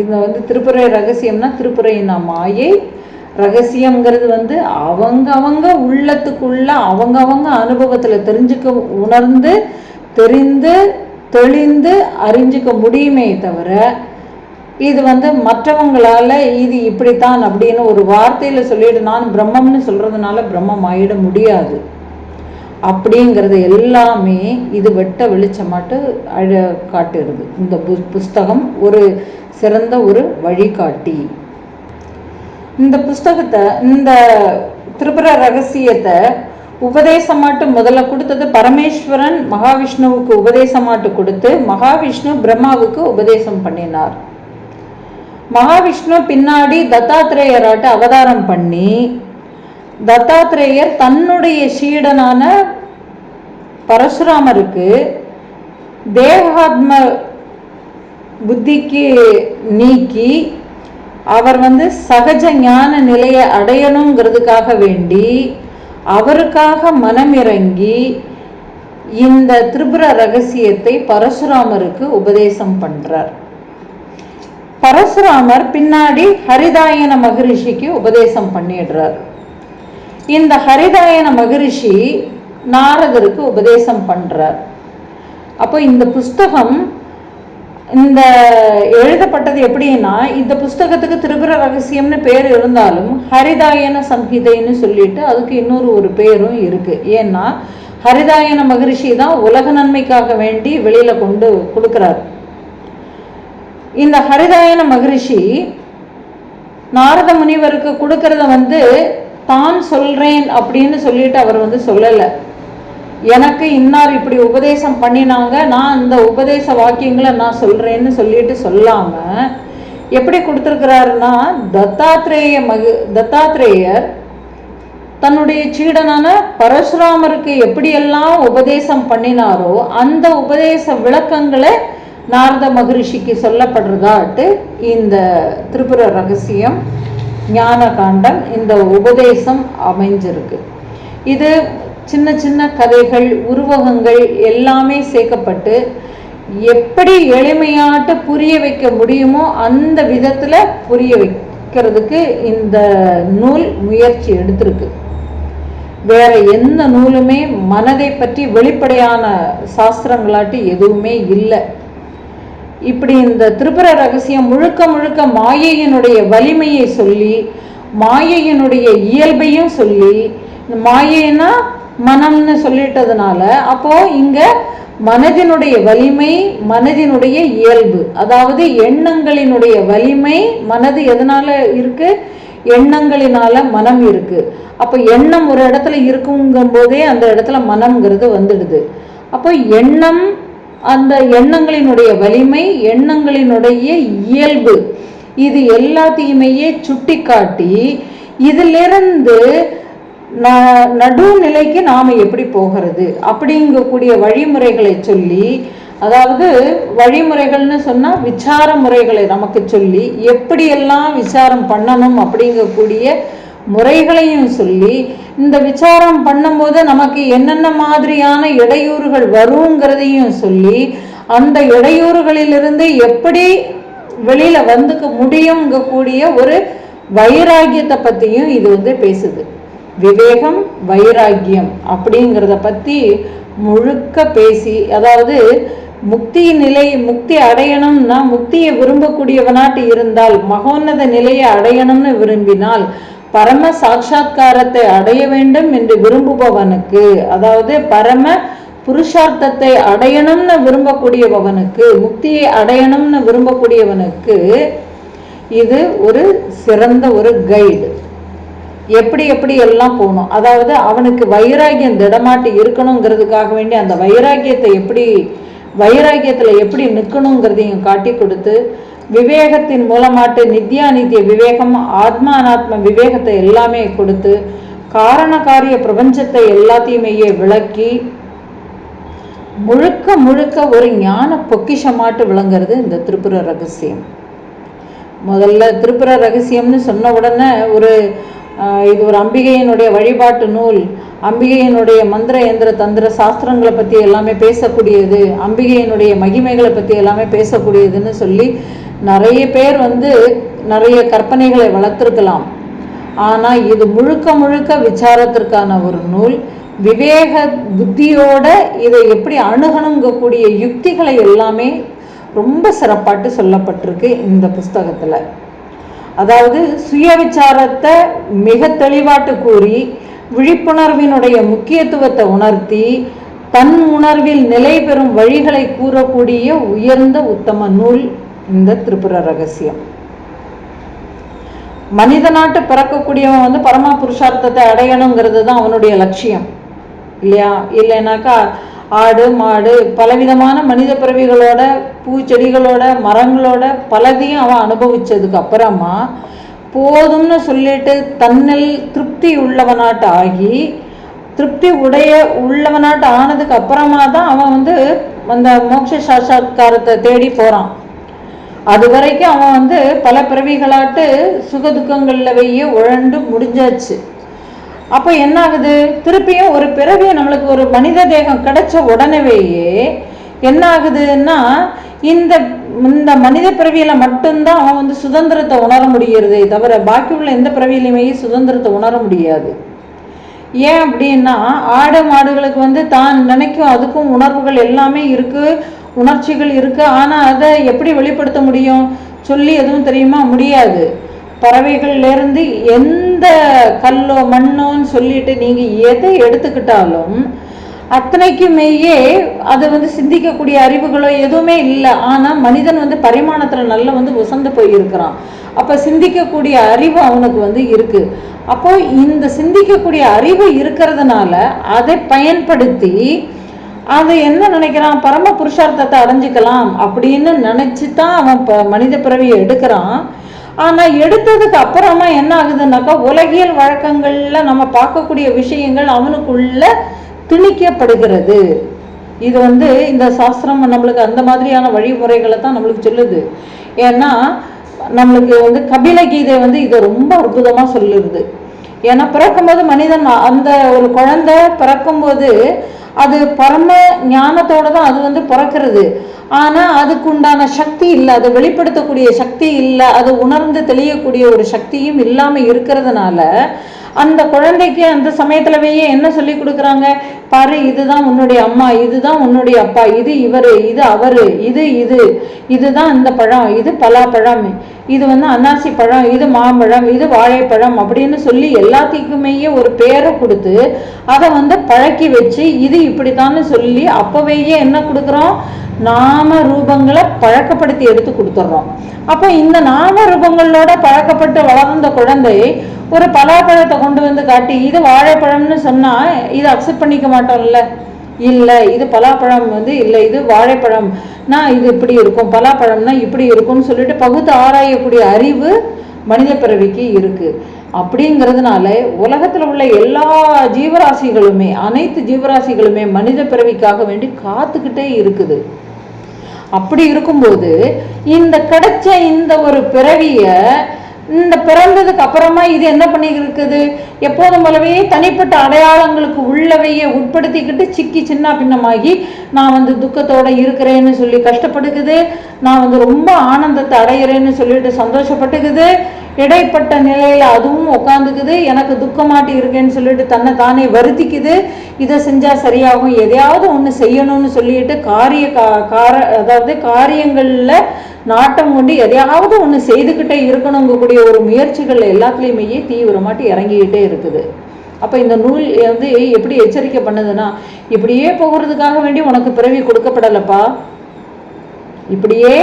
இந்த வந்து திருப்புரை ரகசியம்னா திருப்புரையின் மாயை. ரகசியங்கிறது வந்து அவங்க அவங்க உள்ளத்துக்குள்ள அவங்க அவங்க அனுபவத்தில் தெரிஞ்சுக்க உணர்ந்து தெரிந்து தெளிந்து அறிஞ்சுக்க முடியுமே தவிர இது வந்து மற்றவங்களால் இது இப்படித்தான் அப்படின்னு ஒரு வார்த்தையில் சொல்லிட்டு நான் பிரம்மம்னு சொல்கிறதுனால பிரம்மம் ஆயிட முடியாது. அப்படிங்கிறது எல்லாமே இது வெட்ட வெளிச்சமாட்டு அழ காட்டுகிறது. இந்த பு- புஸ்தகம் ஒரு சிறந்த ஒரு வழிகாட்டி. இந்த புஸ்தகத்தை இந்த திரிபுர ரகசியத்தை உபதேசமாட்டு முதல்ல கொடுத்தது பரமேஸ்வரன் மகாவிஷ்ணுவுக்கு உபதேசமாட்டு கொடுத்து மகாவிஷ்ணு பிரம்மாவுக்கு உபதேசம் பண்ணினார். மகாவிஷ்ணு பின்னாடி தத்தாத்திரேயராட்ட அவதாரம் பண்ணி தத்தாத்திரேயர் தன்னுடைய சீடனான பரசுராமருக்கு தேகாத்ம புத்திக்கு நீக்கி அவர் வந்து சகஜ ஞான நிலையை அடையணுங்கிறதுக்காக வேண்டி அவருக்காக மனமிறங்கி இந்த திரிபுர ரகசியத்தை பரசுராமருக்கு உபதேசம் பண்றார். பரசுராமர் பின்னாடி ஹரிதாயன மகரிஷிக்கு உபதேசம் பண்ணிடுறார். இந்த ஹரிதாயன மகரிஷி நாரதருக்கு உபதேசம் பண்ணுறார் அப்போ இந்த புஸ்தகம் இந்த எழுதப்பட்டது எப்படின்னா இந்த புஸ்தகத்துக்கு திரிபுர ரகசியம்னு பேர் இருந்தாலும் ஹரிதாயன சம்ஹிதைன்னு சொல்லிட்டு அதுக்கு இன்னொரு ஒரு பேரும் இருக்கு. ஏன்னா ஹரிதாயன மகரிஷி தான் உலக நன்மைக்காக வேண்டி வெளியில கொண்டு கொடுக்கிறார். இந்த ஹரிதாயன மகரிஷி நாரத முனிவருக்கு கொடுக்கறத வந்து தான் சொல்றேன் அப்படின்னு சொல்லிட்டு அவர் வந்து சொல்லலை. எனக்கு இன்னார் இப்படி உபதேசம் பண்ணினாங்க நான் அந்த உபதேச வாக்கியங்களை நான் சொல்றேன்னு சொல்லிட்டு சொல்லாம எப்படி கொடுத்துருக்கிறாருன்னா தத்தாத்ரேய மகு தத்தாத்ரேயர் தன்னுடைய சீடனான பரசுராமருக்கு எப்படியெல்லாம் உபதேசம் பண்ணினாரோ அந்த உபதேச விளக்கங்களை நாரத மகரிஷிக்கு சொல்லப்படுறதாட்டு இந்த திரிபுர ரகசியம் ஞான காண்டம் இந்த உபதேசம் அமைஞ்சிருக்கு. இது சின்ன சின்ன கதைகள் உருவகங்கள் எல்லாமே சேர்க்கப்பட்டு எப்படி எளிமையாட்டு புரிய வைக்க முடியுமோ அந்த விதத்தில் புரிய வைக்கிறதுக்கு இந்த நூல் முயற்சி எடுத்திருக்கு. வேற எந்த நூலுமே மனதை பற்றி வெளிப்படையான சாஸ்திரங்களாட்டு எதுவுமே இல்லை. இப்படி இந்த திரிபுர ரகசியம் முழுக்க முழுக்க மாயையினுடைய வலிமையை சொல்லி மாயையினுடைய இயல்பையும் சொல்லி மாயைனா மனம்னு சொல்லிட்டதுனால அப்போ இங்க மனதினுடைய வலிமை மனதினுடைய இயல்பு. அதாவது எண்ணங்களினுடைய வலிமை மனது எதனால இருக்கு? எண்ணங்களினால மனம் இருக்கு. அப்போ எண்ணம் ஒரு இடத்துல இருக்குங்கும் போதே அந்த இடத்துல மனம்ங்கிறது வந்துடுது. அப்போ எண்ணம் அந்த எண்ணங்களினுடைய வலிமை எண்ணங்களினுடைய இயல்பு. இது எல்லாத்தையுமே சுட்டி காட்டி இதிலிருந்து ந- நடுநிலைக்கு நாம எப்படி போகிறது? அப்படிங்கக்கூடிய வழிமுறைகளை சொல்லி அதாவது வழிமுறைகள்னு சொன்னா விசார முறைகளை நமக்கு சொல்லி எப்படியெல்லாம் விசாரம் பண்ணணும் அப்படிங்கக்கூடிய முறைகளையும் சொல்லி இந்த விசாரம் பண்ணும்போது நமக்கு என்னென்ன மாதிரியான இடையூறுகள் வருங்கிறதையும் சொல்லி அந்த இடையூறுகளிலிருந்து எப்படி வெளியில வந்துக்க முடியுங்கக்கூடிய ஒரு வைராகியத்தை பற்றியும் இது வந்து பேசுது. விவேகம் வைராகியம் அப்படிங்கிறத பற்றி முழுக்க பேசி அதாவது முக்தி நிலை முக்தி அடையணும்னா முக்தியை விரும்பக்கூடியவனாட்டு இருந்தால் மகோன்னத நிலையை அடையணும்னு விரும்பினால் பரம சாட்சா்காரத்தை அடைய வேண்டும் என்று விரும்புபவனுக்கு அதாவது பரம புருஷார்த்தத்தை அடையணும்னு விரும்பக்கூடியவனுக்கு முக்தியை அடையணும்னு விரும்பக்கூடியவனுக்கு இது ஒரு சிறந்த ஒரு கைடு எப்படி எப்படி எல்லாம் போகணும். அதாவது அவனுக்கு வைராகியம் திடமாட்டி இருக்கணுங்கிறதுக்காக வேண்டி அந்த வைராகியத்தை எப்படி வைராகியத்தில் எப்படி நிற்கணுங்கிறதையும் காட்டி கொடுத்து விவேகத்தின் மூலமாட்டு நித்யாநித்திய விவேகம் ஆத்மானாத்ம விவேகத்தை எல்லாமே கொடுத்து காரண காரிய பிரபஞ்சத்தை எல்லாத்தையுமே விளக்கி முழுக்க முழுக்க ஒரு ஞான பொக்கிஷமாட்டு விளங்குறது இந்த திரிபுர ரகசியம். முதல்ல திரிபுர ரகசியம்னு சொன்ன உடனே ஒரு இது ஒரு அம்பிகையினுடைய வழிபாட்டு நூல் அம்பிகையினுடைய மந்திர எந்திர தந்திர சாஸ்திரங்களை பற்றி எல்லாமே பேசக்கூடியது அம்பிகையினுடைய மகிமைகளை பற்றி எல்லாமே பேசக்கூடியதுன்னு சொல்லி நிறைய பேர் வந்து நிறைய கற்பனைகளை வளர்த்துருக்கலாம். ஆனால் இது முழுக்க முழுக்க விசாரத்திற்கான ஒரு நூல். விவேக புத்தியோட இதை எப்படி அணுகணுங்கக்கூடிய யுக்திகளை எல்லாமே ரொம்ப சிறப்பாட்டு சொல்லப்பட்டிருக்கு இந்த புஸ்தகத்தில். அதாவது சுய விசாரத்தை மிக தெளிவாட்டு கூறி விழிப்புணர்வினுடைய முக்கியத்துவத்தை உணர்த்தி தன் உணர்வில் நிலை பெறும் வழிகளை கூறக்கூடிய உயர்ந்த உத்தம நூல். இந்த திரிபுர ரகசியம். மனித நாட்டு பிறக்கக்கூடியவன் வந்து பரமா புருஷார்த்தத்தை அடையணுங்கிறது தான் அவனுடைய லட்சியம். இல்லையா? இல்லைனாக்கா ஆடு மாடு பலவிதமான மனித பிறவிகளோட பூச்செடிகளோட மரங்களோட பலதையும் அவன் அனுபவிச்சதுக்கு அப்புறமா போதும்னு சொல்லிட்டு தன்னில் திருப்தி உள்ளவனாட்டு ஆகி திருப்தி உடைய உள்ளவனாட்டு ஆனதுக்கு அப்புறமா தான் அவன் வந்து அந்த மோட்ச சாட்சா்காரத்தை தேடி போகிறான் அது வரைக்கும் அவன் வந்து பல பிறவிகளாட்டு சுக துக்கங்களில் உழண்டு முடிஞ்சாச்சு. அப்போ என்ன ஆகுது திருப்பியும் ஒரு பிறவி நம்மளுக்கு ஒரு மனித தேகம் கிடைச்ச உடனேயே என்ன ஆகுதுன்னா இந்த இந்த மனித பிறவியில் மட்டும்தான் அவன் வந்து சுதந்திரத்தை உணர முடிகிறதே தவிர பாக்கி உள்ள எந்த பிறவியிலையுமே சுதந்திரத்தை உணர முடியாது. ஏன் அப்படின்னா ஆடு மாடுகளுக்கு வந்து தான் நினைக்கும் அதுக்கும் உணர்வுகள் எல்லாமே இருக்குது உணர்ச்சிகள் இருக்கு. ஆனால் அதை எப்படி வெளிப்படுத்த முடியும்? சொல்லி எதுவும் தெரியுமா? முடியாது. பறவைகள்லேருந்து எந்த கல்லோ மண்ணோன்னு சொல்லிட்டு நீங்கள் எதை எடுத்துக்கிட்டாலும் அத்தனைக்குமேயே அது வந்து சிந்திக்கக்கூடிய அறிவுகளோ எதுவுமே இல்லை. ஆனால் மனிதன் வந்து பரிமாணத்தில் நல்லா வந்து உசந்து போயிருக்கிறான். அப்போ சிந்திக்கக்கூடிய அறிவு அவனுக்கு வந்து இருக்கு. அப்போது இந்த சிந்திக்கக்கூடிய அறிவு இருக்கிறதுனால அதை பயன்படுத்தி அது என்ன நினைக்கிறான்? பரம புருஷார்த்தத்தை அடைஞ்சிக்கலாம் அப்படின்னு நினைச்சு தான் அவன் மனித பிறவியை எடுக்கிறான். ஆனால் எடுத்ததுக்கு அப்புறமா என்ன ஆகுதுன்னாக்கா உலகியல் வழக்கங்களில் நம்ம பார்க்கக்கூடிய விஷயங்கள் அவனுக்குள்ள திணிக்கப்படுகிறது. இது வந்து இந்த சாஸ்திரம் நம்மளுக்கு அந்த மாதிரியான வழிமுறைகளை தான் நம்மளுக்கு சொல்லுது. ஏன்னா நம்மளுக்கு வந்து கபில கீதை வந்து இதை ரொம்ப அற்புதமாக சொல்லிடுது ஏன்னா பிறக்கும்போது மனிதன் அந்த ஒரு குழந்தை பிறக்கும்போது அது பரம ஞானத்தோட தான் அது வந்து பிறக்கிறது. ஆனால் அதுக்கு உண்டான சக்தி இல்லை அதை வெளிப்படுத்தக்கூடிய சக்தி இல்லை அது உணர்ந்து தெளியக்கூடிய ஒரு சக்தியும் இல்லாமல் இருக்கிறதுனால அந்த குழந்தைக்கு அந்த சமயத்துலவே என்ன சொல்லி கொடுக்குறாங்க? பாரு இதுதான் உன்னுடைய அம்மா இதுதான் உன்னுடைய அப்பா இது இவரு இது அவரு இது இது இதுதான் இந்த பழம் இது பலாப்பழம் இது வந்து அன்னாசி பழம் இது மாம்பழம் இது வாழைப்பழம் அப்படின்னு சொல்லி எல்லாத்துக்குமே ஒரு பேரை கொடுத்து அதை வந்து பழக்கி வச்சு இது இப்படித்தான்னு சொல்லி அப்போவேயே என்ன கொடுக்குறோம்? நாம ரூபங்களை பழக்கப்படுத்தி எடுத்து கொடுத்துட்றோம் அப்போ இந்த நாம ரூபங்களோட பழக்கப்பட்டு வளர்ந்த குழந்தை ஒரு பலாப்பழத்தை கொண்டு வந்து காட்டி இது வாழைப்பழம்னு சொன்னால் இதை அக்செப்ட் பண்ணிக்க மாட்டோம்ல. இல்லை இது பலாப்பழம் வந்து இல்லை இது வாழைப்பழம். நான் இது இப்படி இருக்கும் பலாப்பழம்னா இப்படி இருக்கும்னு சொல்லிட்டு பகுத்து ஆராயக்கூடிய அறிவு மனித பிறவிக்கு இருக்குது அப்படிங்கிறதுனால உலகத்தில் உள்ள எல்லா ஜீவராசிகளுமே அனைத்து ஜீவராசிகளுமே மனித பிறவிக்காக வேண்டி காத்துக்கிட்டே இருக்குது. அப்படி இருக்கும்போது இந்த கிடைச்ச இந்த ஒரு பிறவியை இந்த பிறந்ததுக்கு அப்புறமா இது என்ன பண்ணி இருக்குது எப்போதும் போலவே தனிப்பட்ட அடையாளங்களுக்கு உள்ளவையே உட்படுத்திக்கிட்டு சிக்கி சின்ன பின்னமாகி நான் வந்து துக்கத்தோட இருக்கிறேன்னு சொல்லி கஷ்டப்படுக்குது. நான் வந்து ரொம்ப ஆனந்தத்தை அடையிறேன்னு சொல்லிட்டு சந்தோஷப்பட்டுக்குது. இடைப்பட்ட நிலையில் அதுவும் உட்காந்துக்குது எனக்கு துக்கமாட்டி இருக்கேன்னு சொல்லிட்டு தன்னை தானே வருத்திக்குது. இதை செஞ்சால் சரியாகும். எதையாவது ஒன்று செய்யணும்னு சொல்லிட்டு காரிய கார அதாவது காரியங்களில் நாட்டம் கொண்டு எதையாவது ஒன்று செய்துக்கிட்டே இருக்கணுங்கக்கூடிய ஒரு முயற்சிகள் எல்லாத்துலேயுமே தீவிரமாட்டி இறங்கிக்கிட்டே இருக்குது. அப்போ இந்த நூல் வந்து எப்படி எச்சரிக்கை பண்ணுதுன்னா இப்படியே போகிறதுக்காக வேண்டி உனக்கு பிறவி கொடுக்கப்படலப்பா. இப்படியே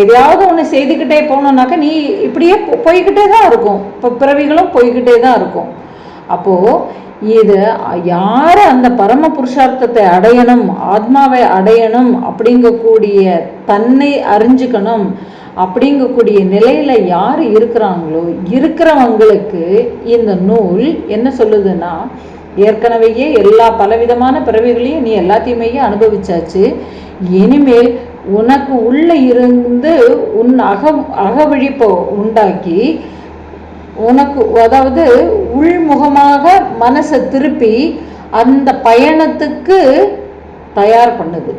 எதையாவது ஒன்று செய்துக்கிட்டே போனோம்னாக்கா நீ இப்படியே போய்கிட்டே தான் இருக்கும். இப்போ பிறவிகளும் போய்கிட்டே தான் இருக்கும். அப்போது இது யார் அந்த பரம புருஷார்த்தத்தை அடையணும் ஆத்மாவை அடையணும் அப்படிங்கக்கூடிய தன்னை அறிஞ்சுக்கணும். அப்படிங்கக்கூடிய நிலையில் யார் இருக்கிறாங்களோ இருக்கிறவங்களுக்கு இந்த நூல் என்ன சொல்லுதுன்னா ஏற்கனவே எல்லா பலவிதமான பிறவிகளையும் நீ எல்லாத்தையுமே அனுபவிச்சாச்சு. இனிமேல் உனக்கு உள்ளே இருந்து உன் அக அகவிழிப்பை உண்டாக்கி உனக்கு அதாவது உள்முகமாக மனசை திருப்பி அந்த பயணத்துக்கு தயார் பண்ணுது.